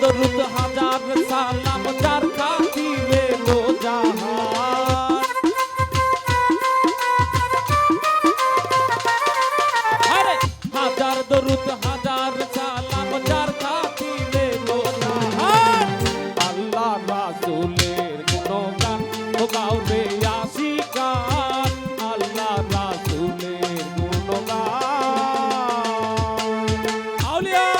হাজার দরুদ হাজার সালাম যার খাতিরে লো জাহান আরে হাজার দরুদ হাজার সালাম যার খাতিরে লো জাহান আল্লাহ রাসূলের গুণগান ও গাও রে আশিকান আল্লাহ রাসূলের গুণগান আউলিয়া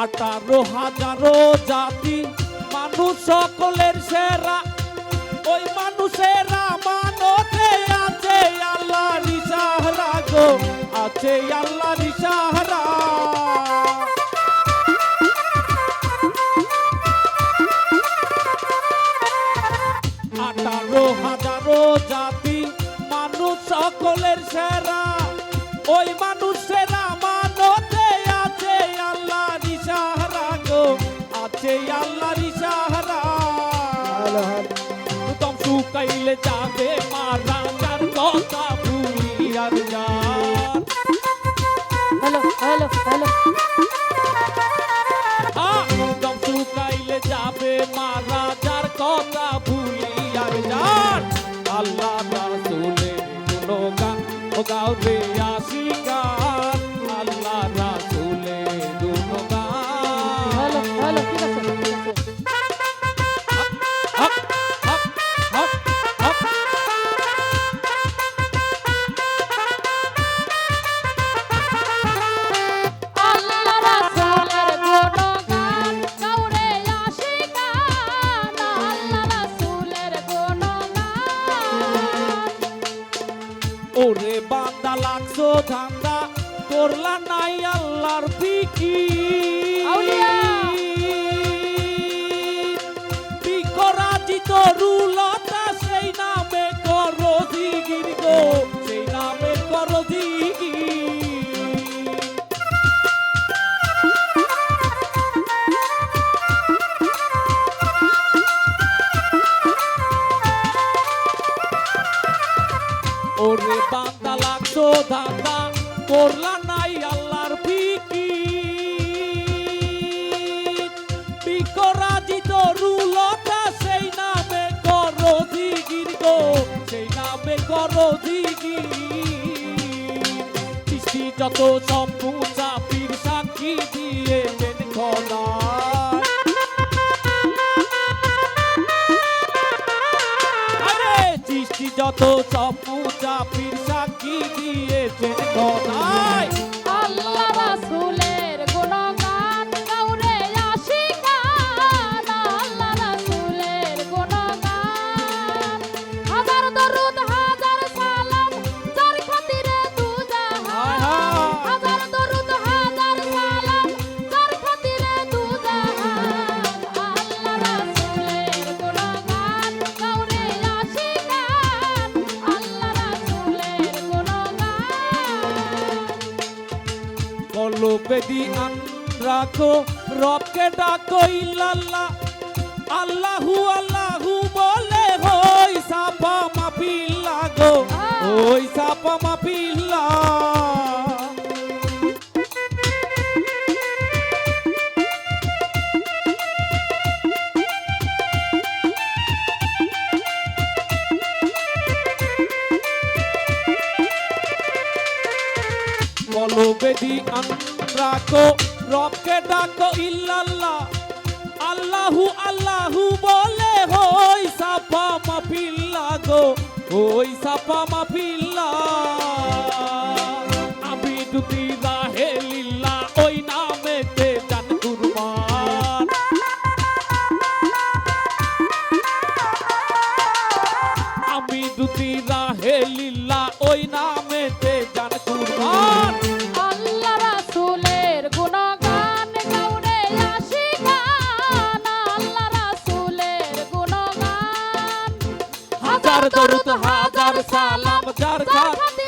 আঠারো হাজারো জাতি, মানুষ সকলের সেরা। ওই মানুষেরা মানতে আছে আল্লাহ নিশাহরা গো, আছে আল্লাহ নিশাহরা যাবে মারা যার কথা ভুলি আর যার হ্যালো হ্যালো। হ্যালো দম শুকাইলে যাবে মারা যার কথা ভুলি যার আল্লাহ রাসূলের গুণগান ও গাও রে আশিকান ওরে বান্দা লাগছো ধান্দা করলা নাই আল্লাহর পিকি ওরে বান্দা লাগছো ধান্দা, করলা নাই আল্লাহর ফিকি বিকরাজিত রুলতা, সেই নামে করো দিগির গো, সেই নামে করো দিগির কৃষ্টি যত সম্পু চাপির সাক্ষী দিয়ে সৃষ্টি যত সব চাপির সাক্ষী দিয়েছেন গদায় বলো বেদি আন রাখো রবকে ডাকো ইল্লাল্লাহ। আল্লাহু আল্লাহু বলে হই সাপা মাফিল লাগো ওই সাপা মাফিল বলো বেদি আন্দ্রাকো রবকে ডাকো, ইল্লাল্লাহ। আল্লাহু আল্লাহু বলে হই সাপা মাফিল্লা গো ওই সাপা মাফিল্লা আমি দুটি রাহে লিল্লা ওই নামেতে জান কুরবান। আমি দুটি রাহে লিল্লা ওই নামেতে হাজার দরুদ হাজার সালাম যার খাত